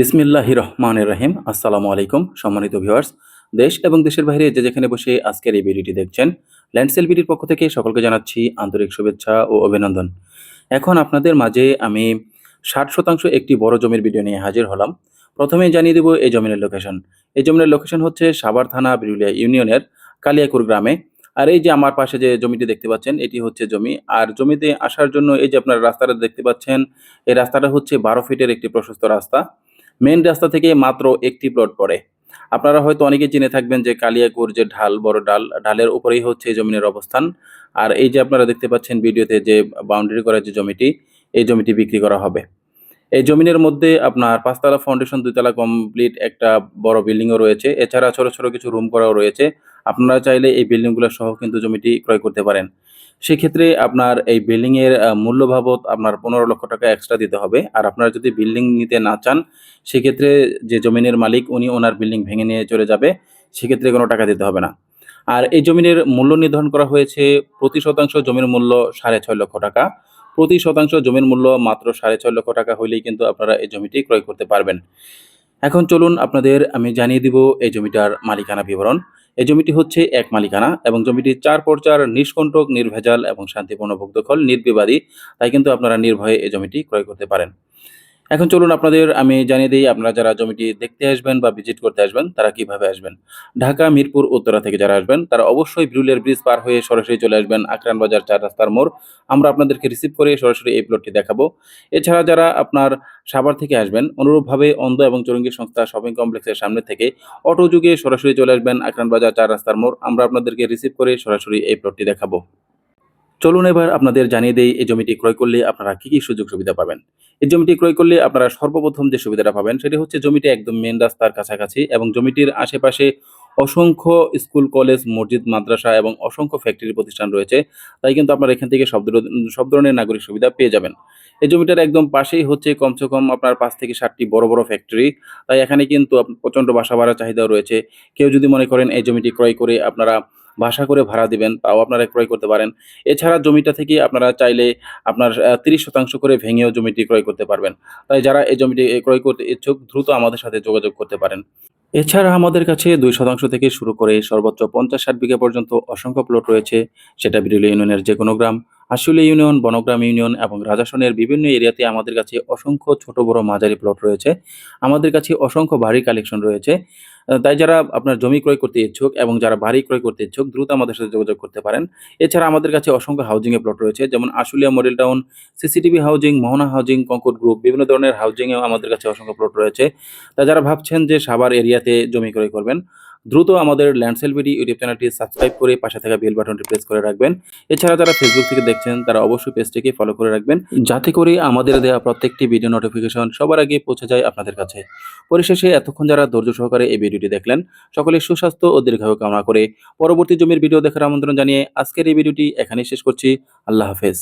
বিসমিল্লাহ রহমান রহিম। আসসালামু আলাইকুম সম্মানিত ভিউয়ার্স। দেশ এবং দেশের বাইরে যে যেখানে বসে আজকের এই ভিডিওটি দেখছেন ল্যান্ডসেল বিডির পক্ষ থেকে সকলকে জানাচ্ছি আন্তরিক শুভেচ্ছা ও অভিনন্দন। এখন আপনাদের মাঝে আমি ষাট শতাংশ একটি বড় জমির ভিডিও নিয়ে হাজির হলাম। প্রথমে জানিয়ে দেব এই জমিনের লোকেশন এই জমিনের লোকেশন হচ্ছে সাভার থানা বিরুলিয়া ইউনিয়নের কালিয়াকুর গ্রামে। আর এই যে আমার পাশে যে জমিটি দেখতে পাচ্ছেন, এটি হচ্ছে জমি। আর জমিতে আসার জন্য এই যে আপনার রাস্তাটা দেখতে পাচ্ছেন, এই রাস্তাটা হচ্ছে বারো ফিটের একটি প্রশস্ত রাস্তা। মেন রাস্তা থেকে মাত্র একটি প্লট পড়ে। আপনারা হয়তো অনেকে জেনে থাকবেন যে কালিয়াকুর যে ঢাল, বড় ডাল ঢালের উপরেই হচ্ছে এই জমিনের অবস্থান। আর এই যে আপনারা দেখতে পাচ্ছেন ভিডিওতে যে বাউন্ডারি করা যে জমিটি, এই জমিটি বিক্রি করা হবে। এই জমিনের মধ্যে আপনার পাঁচতলা ফাউন্ডেশন দুইতলা কমপ্লিট একটা বড় বিল্ডিংও রয়েছে। এছাড়া ছোট ছোট কিছু রুম করাও রয়েছে। আপনারা চাইলে এই বিল্ডিংগুলো সহ কিন্তু জমিটি ক্রয় করতে পারেন। সেক্ষেত্রে আপনার এই বিল্ডিংয়ের মূল্য বাবদ আপনার পনেরো লক্ষ টাকা এক্সট্রা দিতে হবে। আর আপনারা যদি বিল্ডিং নিতে না চান, সেক্ষেত্রে যে জমিনের মালিক, উনি ওনার বিল্ডিং ভেঙে নিয়ে চলে যাবে। সেক্ষেত্রে কোনো টাকা দিতে হবে না। আর এই জমিনের মূল্য নির্ধারণ করা হয়েছে, প্রতি শতাংশ জমির মূল্য সাড়ে ছয় লক্ষ টাকা। প্রতি শতাংশ জমির মূল্য মাত্র সাড়ে ছয় লক্ষ টাকা হলেই কিন্তু আপনারা এই জমিটি ক্রয় করতে পারবেন। এখন চলুন আপনাদের আমি জানিয়ে দিব এই জমিটার মালিকানা বিবরণ। এই জমিটি হচ্ছে এক মালিকানা এবং জমিটি চার পর চার নিষ্কণ্টক, নির্ভেজাল এবং শান্তিপূর্ণ ভুক্তখল নির্বিবাদী। তাই কিন্তু আপনারা নির্ভয়ে এই জমিটি ক্রয় করতে পারেন। এখন চলুন আপনাদের আমি জানিয়ে দিই, আপনারা যারা জমিটি দেখতে আসবেন বা ভিজিট করতে আসবেন, তারা কীভাবে আসবেন? ঢাকা, মিরপুর, উত্তরা থেকে যারা আসবেন, তারা অবশ্যই ব্রুলিয়ার ব্রিজ পার হয়ে সরাসরি চলে আসবেন আকরান বাজার চার রাস্তার মোড়। আমরা আপনাদেরকে রিসিভ করে সরাসরি এই প্লটটি দেখাবো। এছাড়া যারা আপনার সাভার থেকে আসবেন, অনুরূপভাবে অন্ধ এবং চরঙ্গী সংস্থা শপিং কমপ্লেক্সের সামনে থেকে অটো যুগে সরাসরি চলে আসবেন আকরান বাজার চার রাস্তার মোড়। আমরা আপনাদেরকে রিসিভ করে সরাসরি এই প্লটটি দেখাবো। চলুন এবার আপনাদের জানিয়ে দেই, এই জমিটি ক্রয় করলে আপনারা কি কি সুযোগ সুবিধা পাবেন? এই জমিটি ক্রয় করলে আপনারা সর্বপ্রথম যে সুবিধাটা পাবেন সেটি হচ্ছে জমিটি একদম মেন রাস্তার কাছাকাছি এবং জমিটির আশেপাশে অসংখ্য স্কুল, কলেজ, মসজিদ, মাদ্রাসা এবং অসংখ্য ফ্যাক্টরি প্রতিষ্ঠান রয়েছে। তাই কিন্তু আপনারা এখান থেকে সব সব ধরনের নাগরিক সুবিধা পেয়ে যাবেন। এই জমিটার একদম পাশেই হচ্ছে কমসে কম আপনার পাঁচ থেকে ষাটটি বড় বড় ফ্যাক্টরি তাই এখানে কিন্তু প্রচণ্ড বাসা ভাড়ার চাহিদাও রয়েছে। কেউ যদি মনে করেন এই জমিটি ক্রয় করে আপনারা বাসা করে ভাড়া দিবেন, তাও আপনারা ক্রয় করতে পারেন। এছাড়া জমিটা থেকে আপনারা চাইলে আপনার তিরিশ শতাংশ করে ভেঙেও জমিটি ক্রয় করতে পারবেন। তাই যারা এই জমিটি ক্রয় করতে ইচ্ছুক, দ্রুত আমাদের সাথে যোগাযোগ করতে পারেন। এছাড়া আমাদের কাছে দুই শতাংশ থেকে শুরু করে সর্বোচ্চ পঞ্চাশ ষাট বিঘা পর্যন্ত অসংখ্য প্লট রয়েছে। সেটা বিরুলি ইউনিয়নের যে কোনো গ্রাম। আশুলি ইউনিয়ন, বনগ্রাম ইউনিয়ন এবং রাজাসনের বিভিন্ন এরিয়াতে আমাদের কাছে অসংখ্য ছোট বড় মাঝারি প্লট রয়েছে। আমাদের কাছে অসংখ্য বাড়ি কালেকশন রয়েছে। তাই যারা আপনার জমি ক্রয় করতে ইচ্ছুক এবং যারা বাড়ি ক্রয় করতে ইচ্ছুক, দ্রুত আমাদের সাথে যোগাযোগ করতে পারেন। এছাড়া আমাদের কাছে অসংখ্য হাউজিং এর প্লট রয়েছে, যেমন Ashulia, model town CCTV housing Mohona housing Konkot group বিভিন্ন ধরনের হাউজিং এও আমাদের কাছে অসংখ্য প্লট রয়েছে। তা যারা ভাবছেন যে সাভার এরিয়াতে জমি ক্রয় করবেন দ্রুত আমাদের ল্যান্ড সেলবিডি ইউটিউব চ্যানেলটি সাবস্ক্রাইব করে পাশে থাকা বেল বাটনটি প্রেস করে রাখবেন। এছাড়া যারা ফেসবুক থেকে দেখছেন, তারা অবশ্যই পেজটিকে ফলো করে রাখবেন, যাতে করে আমাদের দেওয়া প্রত্যেকটি ভিডিও নোটিফিকেশন সবার আগে পৌঁছে যায় আপনাদের কাছে। পরিশেষে, এতক্ষণ যারা ধৈর্য সহকারে এই ভিডিওটি দেখলেন, সকলের সুস্বাস্থ্য ও দীর্ঘায়ু কামনা করে পরবর্তী জমির ভিডিও দেখার আমন্ত্রণ জানিয়ে আজকের এই ভিডিওটি এখানেই শেষ করছি। আল্লাহ হাফেজ।